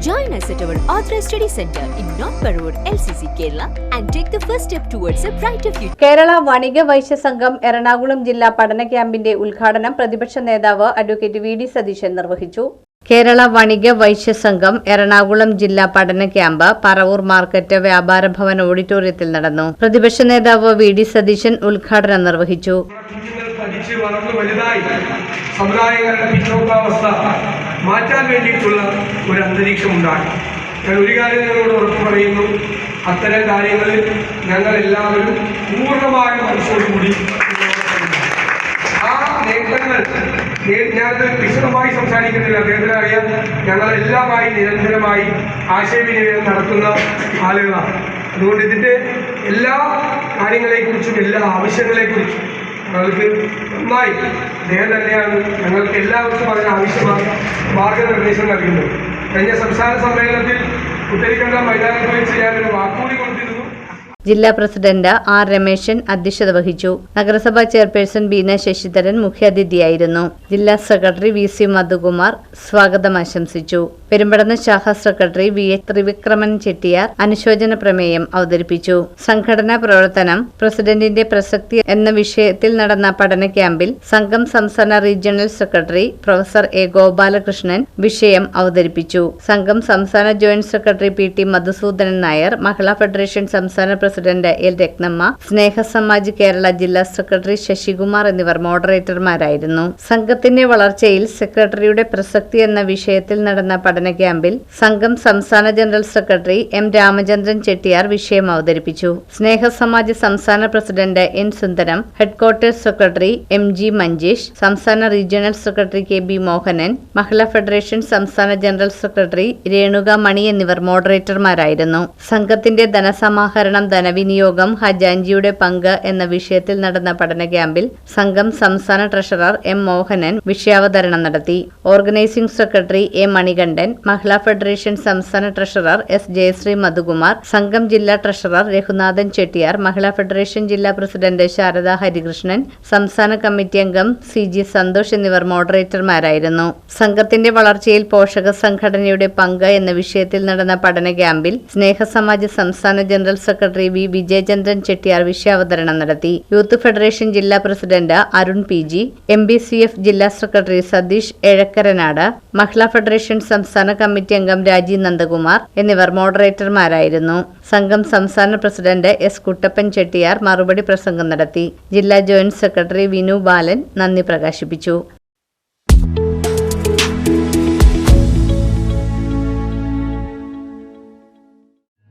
Join us at our Authorized Study Center in North Parur, LCC, Kerala, and take the first step towards a brighter future. Kerala വണിക വൈശ്യ സംഘം എറണാകുളം ജില്ലാ പഠന ക്യാമ്പിന്റെ ഉദ്ഘാടനം പ്രതിപക്ഷ നേതാവ് അഡ്വക്കേറ്റ് വി ഡി സതീശൻ നിർവഹിച്ചു. കേരള വണിക വൈശ്യ സംഘം എറണാകുളം ജില്ലാ പഠന ക്യാമ്പ് പറവൂർ മാർക്കറ്റ് വ്യാപാര ഭവൻ ഓഡിറ്റോറിയത്തിൽ നടന്നു. പ്രതിപക്ഷ നേതാവ് വി ഡി സതീശൻ ഉദ്ഘാടനം നിർവഹിച്ചു. സമുദായങ്ങളുടെ പിന്നോക്കാവസ്ഥ മാറ്റാൻ വേണ്ടിയിട്ടുള്ള ഒരു അന്തരീക്ഷം ഉണ്ടാക്കി ഞാൻ ഒരു കാര്യം നിങ്ങളോട് ഉറപ്പ് പറയുന്നു. അത്തരം കാര്യങ്ങളിൽ ഞങ്ങൾ എല്ലാവരും പൂർണമായ മനസ്സോടുകൂടി ആ നേട്ടങ്ങൾ ഞാനത് വിശദമായി സംസാരിക്കുന്നില്ല. ഞങ്ങൾ എല്ലാമായി നിരന്തരമായി ആശയവിനിമയം നടത്തുന്ന ആളുകളാണ്. അതുകൊണ്ട് ഇതിന്റെ എല്ലാ കാര്യങ്ങളെക്കുറിച്ചും എല്ലാ ആവശ്യങ്ങളെക്കുറിച്ചും ഞങ്ങൾക്ക് നന്നായി. അദ്ദേഹം തന്നെയാണ് ഞങ്ങൾക്ക് എല്ലാവർക്കും അതിന് ആവശ്യമായ മാർഗനിർദ്ദേശം നൽകുന്നത്. കഴിഞ്ഞ സംസ്ഥാന സമ്മേളനത്തിൽ കുത്തരിക്കണ്ട മൈതാനത്ത് വെച്ച് ഞാനൊരു വാക്കുകൂടി കൊടുത്തിരുന്നു. ജില്ലാ പ്രസിഡന്റ് ആർ രമേശൻ അധ്യക്ഷത വഹിച്ചു. നഗരസഭാ ചെയർപേഴ്സൺ ബീന ശശിധരൻ മുഖ്യാതിഥിയായിരുന്നു. ജില്ലാ സെക്രട്ടറി വി സി മധുകുമാർ സ്വാഗതം ആശംസിച്ചു. പെരുമ്പടന്ന ശാഖ secretary V A Thrivikraman Chettiar അനുശോചന പ്രമേയം അവതരിപ്പിച്ചു. സംഘടനാ പ്രവർത്തനം പ്രസിഡന്റിന്റെ പ്രസക്തി എന്ന വിഷയത്തിൽ നടന്ന പഠന ക്യാമ്പിൽ സംഘം സംസ്ഥാന regional secretary professor A Gopalakrishnan വിഷയം അവതരിപ്പിച്ചു. സംഘം സംസ്ഥാന joint secretary P T Madhusoodanan Nair Mahila federation സംസ്ഥാന പ്രസിഡന്റ് എൽ രത്നമ്മ സ്നേഹ സമാജ് കേരള ജില്ലാ സെക്രട്ടറി ശശികുമാർ എന്നിവർ മോഡറേറ്റർമാരായിരുന്നു. സംഘത്തിന്റെ വളർച്ചയിൽ സെക്രട്ടറിയുടെ പ്രസക്തി എന്ന വിഷയത്തിൽ നടന്ന പഠന ക്യാമ്പിൽ സംഘം സംസ്ഥാന general secretary M Ramachandran Chettiar വിഷയം അവതരിപ്പിച്ചു. സ്നേഹസമാജ് സംസ്ഥാന president N Sundaram headquarters secretary M G Manjesh സംസ്ഥാന regional secretary K B Mohanan Mahila federation സംസ്ഥാന ജനറൽ സെക്രട്ടറി രേണുക മണി എന്നിവർ മോഡറേറ്റർമാരായിരുന്നു. സംഘത്തിന്റെ ധനസമാഹരണം ധനവിനിയോഗം ഹജാൻജിയുടെ പങ്ക് എന്ന വിഷയത്തിൽ നടന്ന പഠന ക്യാമ്പിൽ സംഘം സംസ്ഥാന ട്രഷറർ എം മോഹനൻ വിഷയാവതരണം നടത്തി. Organising secretary A Manikandan Mahila federation സംസ്ഥാന ട്രഷറർ എസ് ജയശ്രീ മധുകുമാർ സംഘം ജില്ലാ ട്രഷറർ രഘുനാഥൻ ചെട്ടിയാർ മഹിളാ ഫെഡറേഷൻ ജില്ലാ പ്രസിഡന്റ് ശാരദ ഹരികൃഷ്ണൻ സംസ്ഥാന കമ്മിറ്റി അംഗം സി ജി സന്തോഷ് എന്നിവർ മോഡറേറ്റർമാരായിരുന്നു. സംഘത്തിന്റെ വളർച്ചയിൽ പോഷക സംഘടനയുടെ പങ്ക് എന്ന വിഷയത്തിൽ നടന്ന പഠന ക്യാമ്പിൽ സ്നേഹസമാജ് സംസ്ഥാന general secretary V Vijayachandran Chettiyar വിഷയാവതരണം നടത്തി. യൂത്ത് ഫെഡറേഷൻ ജില്ലാ president Arun P G M B C F ജില്ലാ സെക്രട്ടറി സതീഷ് എഴക്കരനാട് മഹിളാ ഫെഡറേഷൻ സംസ്ഥാന കമ്മിറ്റി അംഗം രാജീവ് നന്ദകുമാർ എന്നിവർ മോഡറേറ്റർമാരായിരുന്നു. സംഘം സംസ്ഥാന പ്രസിഡന്റ് എസ് കുട്ടപ്പൻ ചെട്ടിയാർ മറുപടി പ്രസംഗം നടത്തി. ജില്ലാ ജോയിന്റ് സെക്രട്ടറി വിനു ബാലൻ നന്ദി പ്രകാശിപ്പിച്ചു.